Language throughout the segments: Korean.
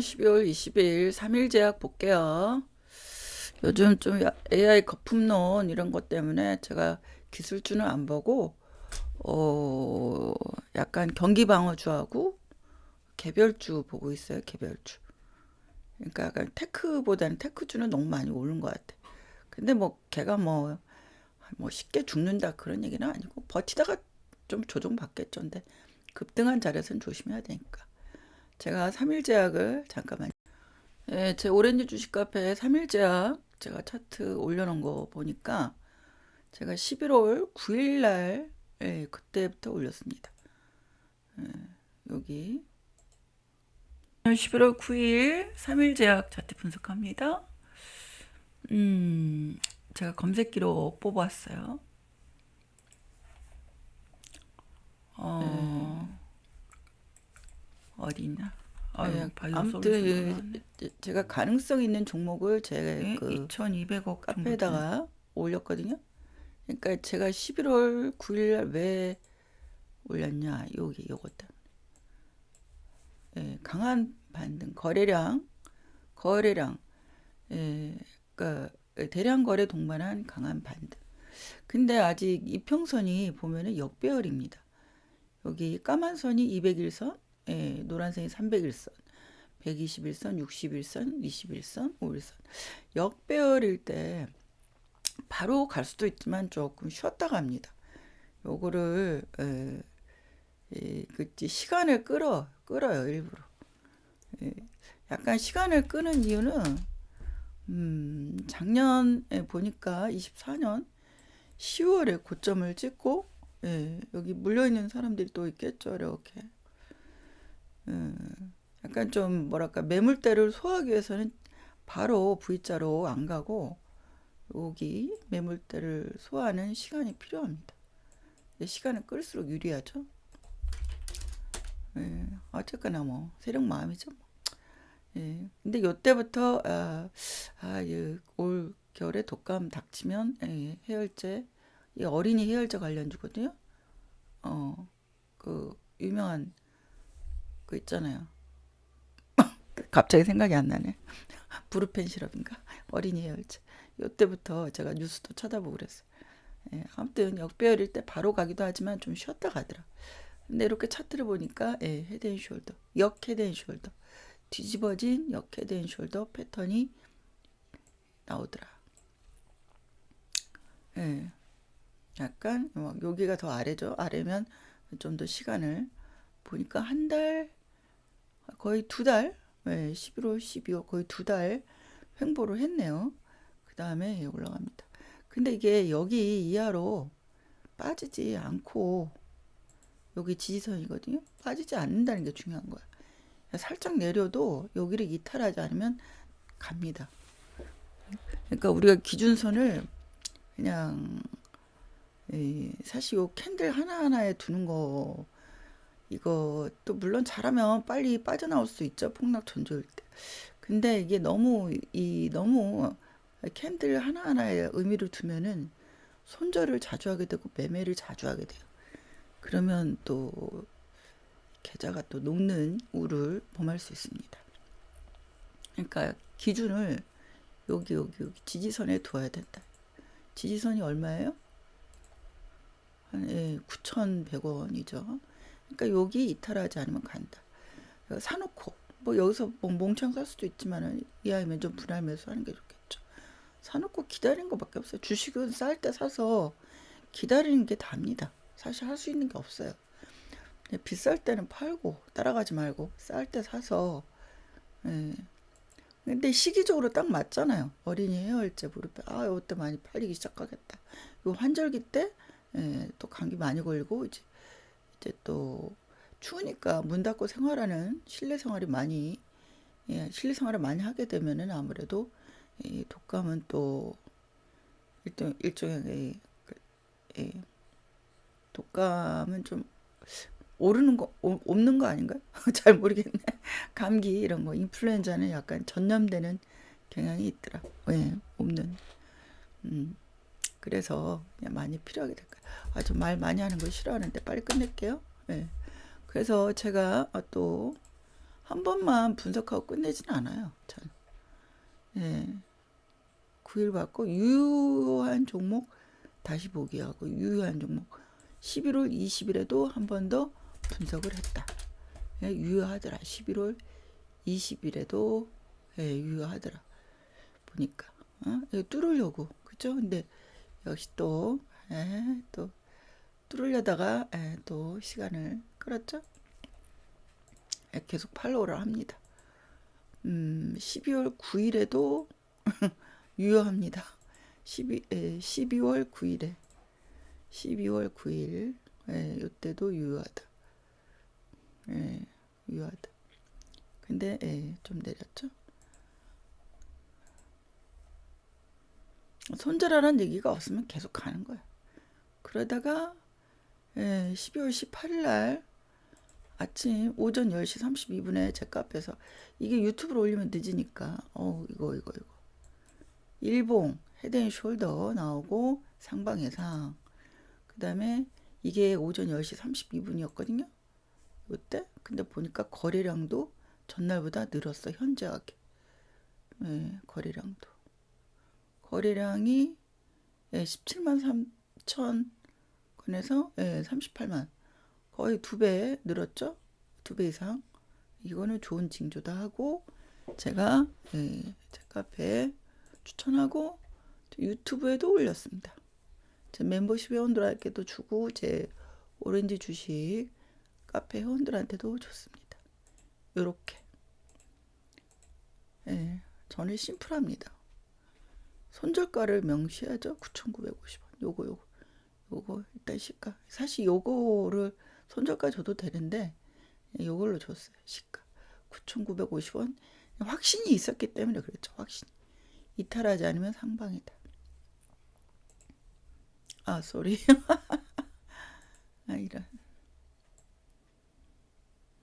12월 20일 3일 제약 볼게요. 요즘 좀 AI 거품론 이런 것 때문에 제가 기술주는 안 보고 어 약간 경기 방어주하고 개별주 보고 있어요. 개별주. 그러니까 약간 테크보다는 테크주는 너무 많이 오른 것 같아. 근데 뭐 걔가 뭐, 뭐 쉽게 죽는다 그런 얘기는 아니고 버티다가 좀 조정받겠죠. 근데 급등한 자리에서는 조심해야 되니까. 제가 3일 제약을 잠깐만. 예, 제 오렌지 주식 카페에 3일 제약 제가 차트 올려놓은 거 보니까 제가 11월 9일 날 예, 그때부터 올렸습니다. 예, 여기 11월 9일 3일 제약 차트 분석합니다. 음, 제가 검색기로 뽑았어요. 어, 어디 있나? 아유, 예, 바이오 아무튼 예, 제가 가능성 있는 종목을 제 네, 그 2,200억 카페에다가 올렸거든요. 그러니까 제가 11월 9일 날 왜 올렸냐? 여기 요것 때문에. 예, 강한 반등, 거래량, 거래량, 예, 그러니까 대량 거래 동반한 강한 반등. 근데 아직 이평선이 보면은 역배열입니다. 여기 까만 선이 201선, 예, 노란선이 301선, 121선, 61선, 21선, 51선. 역배열일 때 바로 갈 수도 있지만 조금 쉬었다 갑니다. 요거를 에, 에, 그 시간을 끌어 끌어요 일부러. 예, 약간 시간을 끄는 이유는 음, 작년에 보니까 24년 10월에 고점을 찍고 예, 여기 물려 있는 사람들이 또 있겠죠 이렇게. 예, 약간 좀 뭐랄까 매물대를 소화하기 위해서는 바로 V자로 안 가고 여기 매물대를 소화하는 시간이 필요합니다. 시간을 끌수록 유리하죠. 예, 어쨌거나 뭐 세력 마음이죠. 뭐. 예, 근데 요때부터 아, 아, 이올 겨울에 독감 닥치면 예, 해열제 이 어린이 해열제 관련주거든요. 어, 그 유명한 그 있잖아요. 갑자기 생각이 안 나네. 브루펜 시럽인가? 어린이 해열제. 요때부터 제가 뉴스도 쳐다보고 그랬어요. 예, 아무튼 역배열일 때 바로 가기도 하지만 좀 쉬었다 가더라. 근데 이렇게 차트를 보니까 예, 헤드앤숄더, 역 헤드앤숄더, 뒤집어진 역 헤드앤숄더 패턴이 나오더라. 예, 약간 뭐 여기가 더 아래죠. 아래면 좀 더 시간을 보니까 한 달, 거의 두 달, 예, 11월, 12월 거의 두 달 횡보를 했네요. 그 다음에 올라갑니다. 근데 이게 여기 이하로 빠지지 않고 여기 지지선이거든요. 빠지지 않는다는 게 중요한 거야. 살짝 내려도 여기를 이탈하지 않으면 갑니다. 그러니까 우리가 기준선을 그냥 사실 요 캔들 하나하나에 두는 거 이거 또 물론 잘하면 빨리 빠져나올 수 있죠. 폭락 전조일 때. 근데 이게 너무 이 너무 캔들 하나하나에 의미를 두면은 손절을 자주 하게 되고 매매를 자주 하게 돼요. 그러면 또 계좌가 또 녹는 우를 범할 수 있습니다. 그러니까 기준을 여기 여기 여기 지지선에 두어야 된다. 지지선이 얼마예요? 한 예, 9,100원이죠. 그러니까 여기 이탈하지 않으면 간다. 사놓고 뭐 여기서 뭐 몽창 살 수도 있지만은 이하이면 좀 분할 매수하는 게 좋겠죠. 사놓고 기다리는 것밖에 없어요. 주식은 쌀 때 사서 기다리는 게 답니다. 사실 할 수 있는 게 없어요. 비쌀 때는 팔고 따라가지 말고 쌀 때 사서 예. 근데 시기적으로 딱 맞잖아요. 어린이 헤어일제 무릎에 아 이때 많이 팔리기 시작하겠다. 요 환절기 때 예, 또 감기 많이 걸리고 이제 이제 또 추우니까 문 닫고 생활하는 실내 생활이 많이 예, 실내 생활을 많이 하게 되면은 아무래도 이 독감은 또 일종 일종의 예, 독감은 좀 오르는 거 오, 없는 거 아닌가요? 잘 모르겠네. 감기 이런 거 인플루엔자는 약간 전염되는 경향이 있더라. 예, 없는. 음. 그래서 많이 필요하게 될 거예요. 아, 저말 많이 하는 거 싫어하는데 빨리 끝낼게요. 예. 그래서 제가 또 한 번만 분석하고 끝내진 않아요. 잘. 예. 9일 받고 유효한 종목 다시 보기 하고 유효한 종목 11월 20일에도 한 번 더 분석을 했다. 예, 유효하더라. 11월 20일에도 예, 유효하더라. 보니까 어? 이거 뚫으려고 그죠? 근데 역시 또 예, 또 뚫으려다가 예, 또 시간을 끌었죠. 예, 계속 팔로우를 합니다. 음, 12월 9일에도 유효합니다. 12, 예, 12월 9일에 12월 9일 예, 이때도 유효하다. 예, 유효하다. 근데 예, 좀 내렸죠. 손절하라는 얘기가 없으면 계속 가는 거야. 그러다가 예, 12월 18일 날 아침 오전 10시 32분에 제 카페에서 이게 유튜브로 올리면 늦으니까 어 이거 이거 이거. 일봉 헤드앤 숄더 나오고 상방해상. 그 다음에 이게 오전 10시 32분이었거든요. 이때? 근데 보니까 거래량도 전날보다 늘었어 현저하게. 예, 거래량도 거래량이 예, 17만 3천 건에서 예, 38만 거의 두 배 늘었죠 두 배 이상 이거는 좋은 징조다 하고 제가 예, 제 카페에 추천하고 유튜브에도 올렸습니다. 제 멤버십 회원들에게도 주고 제 오렌지 주식 카페 회원들한테도 줬습니다. 요렇게 예, 저는 심플합니다. 손절가를 명시하죠. 9,950원. 요거 요거 요거 일단 시가 사실 요거를 손절가 줘도 되는데 요걸로 줬어요. 시가 9,950원. 확신이 있었기 때문에 그랬죠. 확신. 이탈하지 않으면 상방이다. 아, 쏘리. 아, 이런.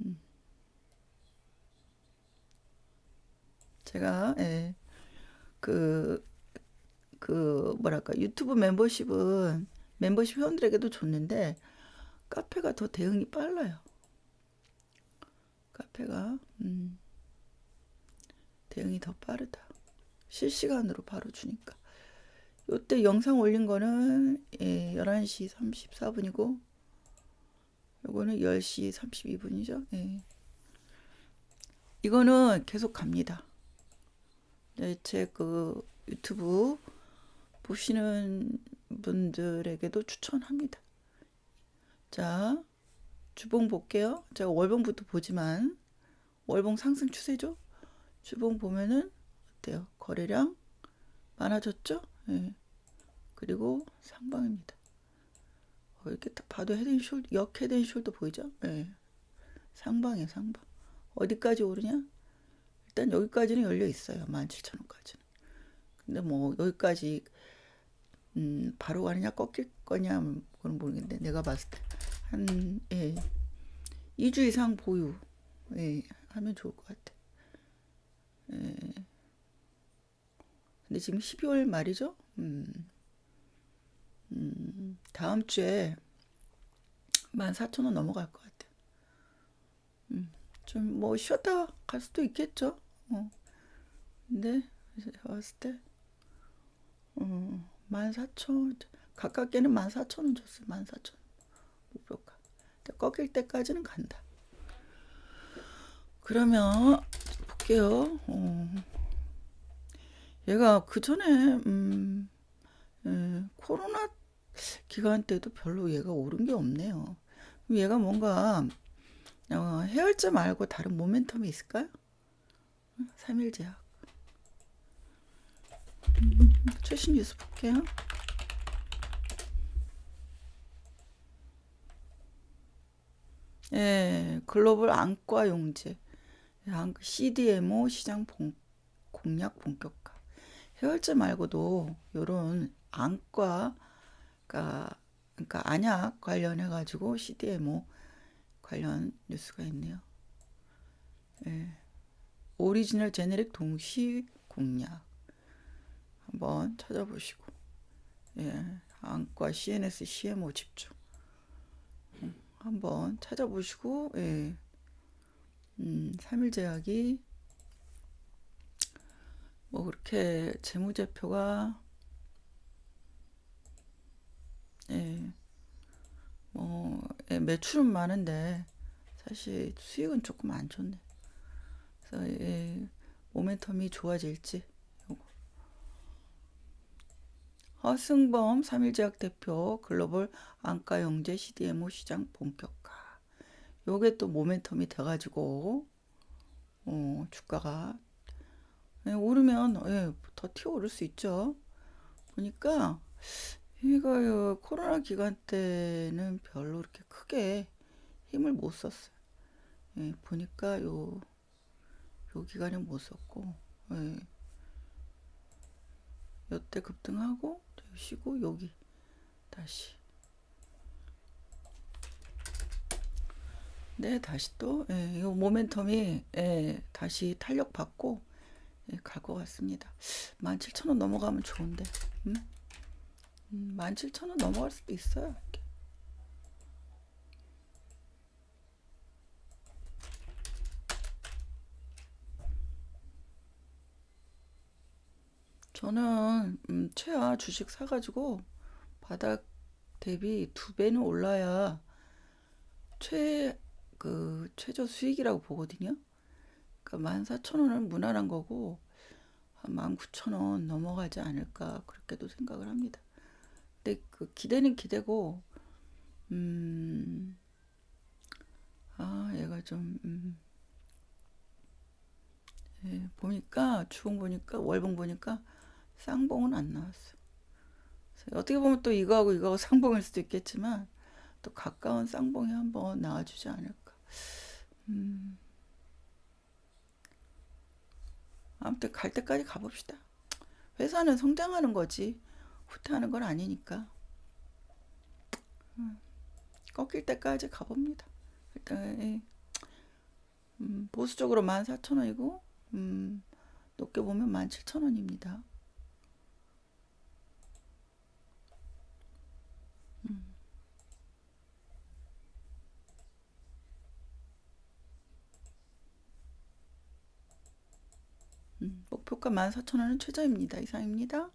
음. 제가, 예, 그, 그, 뭐랄까, 유튜브 멤버십은 멤버십 회원들에게도 줬는데, 카페가 더 대응이 빨라요. 카페가, 음, 대응이 더 빠르다. 실시간으로 바로 주니까. 요때 영상 올린 거는 예, 11시 34분이고 요거는 10시 32분이죠. 예. 이거는 계속 갑니다. 네, 제그 유튜브 보시는 분들에게도 추천합니다. 자, 주봉 볼게요. 제가 월봉부터 보지만 월봉 상승 추세죠? 주봉 보면은 어때요? 거래량 많아졌죠? 예. 그리고 상방입니다. 어, 이렇게 딱 봐도 헤드앤숄더, 역 헤드앤숄더 보이죠? 예. 상방이에요, 상방. 어디까지 오르냐? 일단 여기까지는 열려 있어요. 17,000원까지는. 근데 뭐 여기까지 음, 바로 가느냐 꺾일 거냐 그건 모르겠는데 내가 봤을 때 한 예. 2주 이상 보유 예, 하면 좋을 것 같아. 예. 근데 지금 12월 말이죠. 음, 음, 다음 주에 14,000원 넘어갈 것 같아요. 음, 좀 뭐 쉬었다 갈 수도 있겠죠. 어. 근데 봤을 때 어, 14,000원 가깝게는 14,000원 줬어요. 14,000원 목표가. 꺾일 때까지는 간다. 그러면 볼게요. 어. 얘가 그 전에 음, 예, 코로나 기간 때도 별로 얘가 오른 게 없네요. 얘가 뭔가 어, 해열제 말고 다른 모멘텀이 있을까요? 3일 제약. 음, 최신 뉴스 볼게요. 예, 글로벌 안과 용제, CDMO 시장 본, 공략 본격화. 해열제 말고도 요런 안과, 그러니까, 그러니까 안약 관련해 가지고 CDMO 관련 뉴스가 있네요. 예, 오리지널 제네릭 동시 공략 한번 찾아보시고, 예, 안과 CNS CMO 집중. 한번 찾아보시고 예. 음, 3일 제약이 뭐 그렇게 재무제표가 예, 뭐 예, 매출은 많은데 사실 수익은 조금 안 좋네. 그래서 예, 모멘텀이 좋아질지 요거. 허 승범 3일제약 대표 글로벌 안가영재 CDMO 시장 본격화. 요게 또 모멘텀이 돼가지고 어, 주가가 예, 오르면 예, 더 튀어오를 수 있죠. 보니까 이거 코로나 기간 때는 별로 이렇게 크게 힘을 못 썼어요. 예, 보니까 요, 요 기간에 못 썼고, 예, 요때 급등하고, 쉬고, 여기 다시. 네, 다시 또, 예, 요 모멘텀이, 예, 다시 탄력 받고, 예, 갈것 같습니다. 17,000원 넘어가면 좋은데, 음? 음, 17,000원 넘어갈 수도 있어요. 이렇게. 저는 음, 최하 주식 사가지고 바닥 대비 두 배는 올라야 최, 그, 최저 수익이라고 보거든요. 그러니까 14,000원은 무난한 거고, 한 19,000원 넘어가지 않을까, 그렇게도 생각을 합니다. 근데 그 기대는 기대고, 음, 아, 얘가 좀, 음, 예, 보니까, 주봉 보니까, 월봉 보니까, 쌍봉은 안 나왔어. 어떻게 보면 또 이거하고 이거하고 쌍봉일 수도 있겠지만, 또 가까운 쌍봉이 한번 나와주지 않을까. 음, 아무튼 갈 때까지 가봅시다. 회사는 성장하는 거지, 후퇴하는 건 아니니까. 꺾일 때까지 가봅니다. 일단, 예. 음, 보수 적으로 14,000원이고, 음, 높게 보면 17,000원입니다. 목표가 14,000원은 최저입니다. 이상입니다.